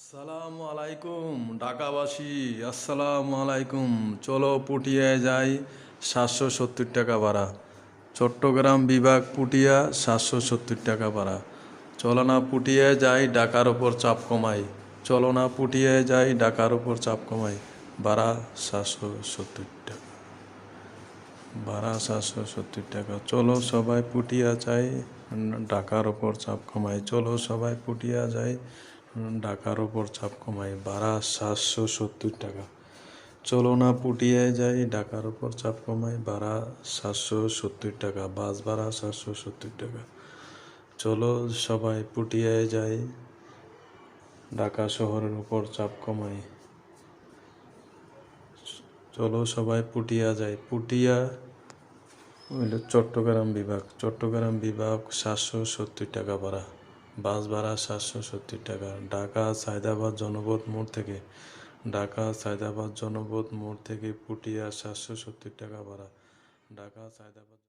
আসসালামু আলাইকুম, ঢাকাবাসী, আসসালামু আলাইকুম। চলো পুটিয়ায় যাই সাতশো সত্তর টাকা ভাড়া। চট্টগ্রাম বিভাগ পুটিয়া, সাতশো সত্তর টাকা ভাড়া। চলো না পুটিয়ায় যাই, ঢাকার ওপর চাপ কমাই। চলো না পুটিয়ায় যাই, ঢাকার ওপর চাপ কমাই। ভাড়া সাতশো সত্তর টাকা। ভাড়া সাতশো সত্তর টাকা। চলো সবাই পুটিয়া যাই, ঢাকার ওপর চাপ কমাই। চলো সবাই পুটিয়া যাই ঢাকার ওপর চাপ কমাই, ভাড়া সাতশো সত্তর টাকা। চলো না পুটিয়ায় যাই, ঢাকার ওপর চাপ কমাই, ভাড়া সাতশো সত্তর টাকা, বাস ভাড়া সাতশো সত্তর টাকা। চলো সবাই পুটিয়ায় যাই, ঢাকা শহরের উপর চাপ কমাই। চলো সবাই পুটিয়া যাই, পুটিয়া হইল চট্টগ্রাম বিভাগ। চট্টগ্রাম বিভাগ সাতশো সত্তর টাকা ভাড়া। বাস ভাড়া সাতশো সত্তর টাকা। ঢাকা সায়দাবাদ জনপথ মোড় থেকে, ঢাকা সায়দাবাদ জনপথ মোড় থেকে পুটিয়া সাতশো সত্তর টাকা ভাড়া। ঢাকা সায়দাবাদ